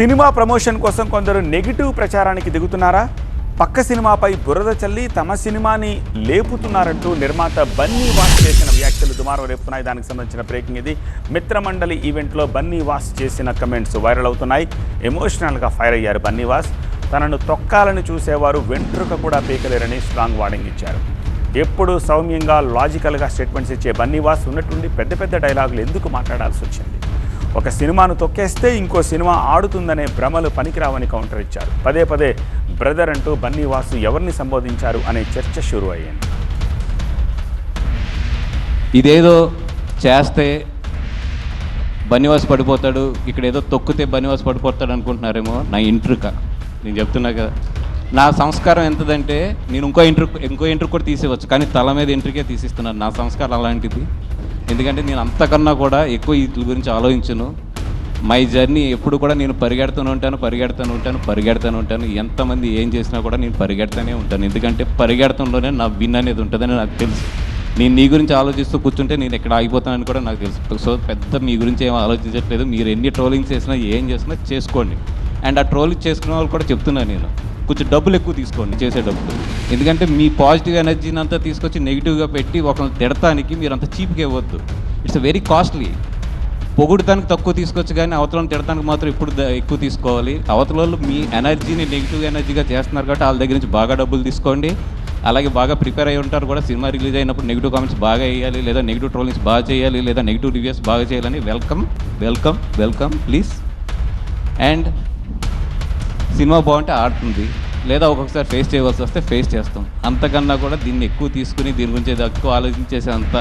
Cinema promotion కోసం కొందరు negative ప్రచారానికి దిగుతున్నారా? పక్క సినిమాపై బురద చల్లి తమ సినిమాని లేపుతున్నారంటూ నిర్మాత బన్నీ వాస్ చేసిన వ్యాఖ్యలు దుమారం రేపుతున్నాయి. దానికి సంబంధించిన బ్రేకింగ్ ఇది. మిత్రమండలి ఈవెంట్లో బన్నీ వాస్ చేసిన కమెంట్స్ వైరల్ అవుతున్నాయి. ఎమోషనల్గా ఫైర్ అయ్యారు బన్నీ వాస్. తనను తొక్కాలని చూసేవారు వెంట్రుక కూడా పీకలేరని స్ట్రాంగ్ వార్నింగ్ ఇచ్చారు. ఎప్పుడు సౌమ్యంగా లాజికల్గా స్టేట్మెంట్స్ ఇచ్చే బన్నీవాస్ ఉన్నట్టుండి పెద్ద పెద్ద డైలాగులు ఎందుకు మాట్లాడాల్సి వచ్చింది ఒక సినిమాను తొక్కేస్తే ఇంకో సినిమా ఆడుతుందనే భ్రమలు పనికిరావని కౌంటర్ ఇచ్చారు. పదే పదే బ్రదర్ అంటూ బన్నీవాసు ఎవరిని సంబోధించారు అనే చర్చ షురు అయ్యింది. ఇదేదో చేస్తే బనివాస్ పడిపోతాడు ఇక్కడ ఏదో తొక్కితే బనివాస్ పడిపోతాడు అనుకుంటున్నారేమో నా ఇంట్రుక. నేను చెప్తున్నా కదా. నా సంస్కారం ఎంతదంటే నేను ఇంకో ఇంటర్ ఇంకో ఇంటర్ కూడా తీసేవచ్చు కానీ తల మీద ఇంటర్కే తీసిస్తున్నాను నా సంస్కారం అలాంటిది. ఎందుకంటే నేను అంతకన్నా కూడా ఎక్కువ వీటి గురించి ఆలోచించను. మై జర్నీ ఎప్పుడు కూడా నేను పరిగెడుతూనే ఉంటాను పరిగెడుతూనే ఉంటాను పరిగెడుతూనే ఉంటాను. ఎంతమంది ఏం చేసినా కూడా నేను పరిగెడుతూనే ఉంటాను. ఎందుకంటే పరిగెడతంలోనే నా విన్ అనేది ఉంటుందని నాకు తెలుసు. నేను నీ గురించి ఆలోచిస్తూ కూర్చుంటే నేను ఎక్కడ ఆగిపోతానని కూడా నాకు తెలుసు. సో పెద్ద మీ గురించి ఏం ఆలోచించట్లేదు. మీరు ఎన్ని ట్రోలింగ్స్ చేసినా ఏం చేసినా చేసుకోండి. అండ్ ఆ ట్రోలింగ్ చేసుకునే వాళ్ళు కూడా చెప్తున్నాను నేను. కొంచెం డబ్బులు ఎక్కువ తీసుకోండి చేసే డబ్బులు. ఎందుకంటే మీ పాజిటివ్ ఎనర్జీని అంతా తీసుకొచ్చి నెగిటివ్గా పెట్టి ఒకరిని తిడటానికి మీరు అంత చీప్గా ఇవ్వద్దు. It's very costly. పొగుడటానికి తక్కువ తీసుకోవచ్చు కానీ అవతలను తిడటానికి మాత్రం ఇప్పుడు ఎక్కువ తీసుకోవాలి. అవతల వాళ్ళు మీ ఎనర్జీని నెగిటివ్ ఎనర్జీగా చేస్తున్నారు కాబట్టి వాళ్ళ దగ్గర నుంచి బాగా డబ్బులు తీసుకోండి. అలాగే బాగా ప్రిపేర్ అయి ఉంటారు కూడా. సినిమా రిలీజ్ అయినప్పుడు నెగిటివ్ కామెంట్స్ బాగా వేయాలి లేదా నెగిటివ్ ట్రోలింగ్స్ బాగా చేయాలి లేదా నెగిటివ్ రివ్యూస్ బాగా చేయాలని welcome welcome welcome please. And cinema బాగుంటే ఆడుతుంది. లేదా ఒక్కొక్కసారి ఫేస్ చేయవలసి వస్తే ఫేస్ చేస్తాం. అంతకన్నా కూడా దీన్ని ఎక్కువ తీసుకుని దీని గురించి ఎక్కువ ఆలోచించేసే అంత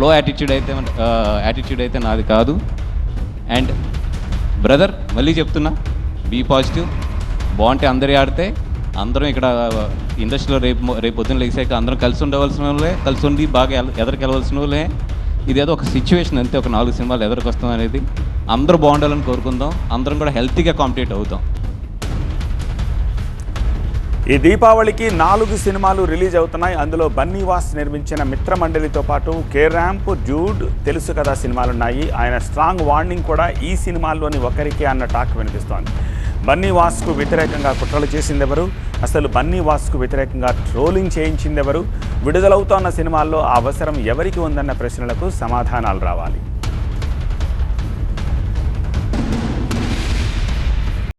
లో యాటిట్యూడ్ అయితే యాటిట్యూడ్ అయితే నాది కాదు. అండ్ బ్రదర్ మళ్ళీ చెప్తున్నా బీ పాజిటివ్ బాగుంటే అందరి ఆడితే అందరం ఇక్కడ ఇండస్ట్రీలో రేపు రేపు పొద్దున్న లేచాక అందరం కలిసి ఉండవలసిన వాళ్ళే కలిసి ఉండి బాగా ఎదరికెళ్ళవలసిన వాళ్ళే. ఇదేదో ఒక సిచ్యువేషన్ అంతే ఒక నాలుగు సినిమాలు ఎదరికి వస్తాం అనేది. అందరూ బాగుండాలని కోరుకుందాం. అందరం కూడా హెల్తీగా కాంపిటేట్ అవుతాం. ఈ దీపావళికి నాలుగు సినిమాలు రిలీజ్ అవుతున్నాయి. అందులో బన్నీవాస్ నిర్మించిన మిత్రమండలితో పాటు కే జూడ్ తెలుసు కదా సినిమాలున్నాయి. ఆయన స్ట్రాంగ్ వార్నింగ్ కూడా ఈ సినిమాల్లోని ఒకరికే అన్న టాక్ వినిపిస్తోంది. బన్నీవాస్కు వ్యతిరేకంగా కుట్రలు చేసిందెవరు? అసలు బన్నీవాస్కు వ్యతిరేకంగా ట్రోలింగ్ చేయించిందెవరు? విడుదలవుతోన్న సినిమాల్లో ఆ అవసరం ఎవరికి ఉందన్న ప్రశ్నలకు సమాధానాలు రావాలి.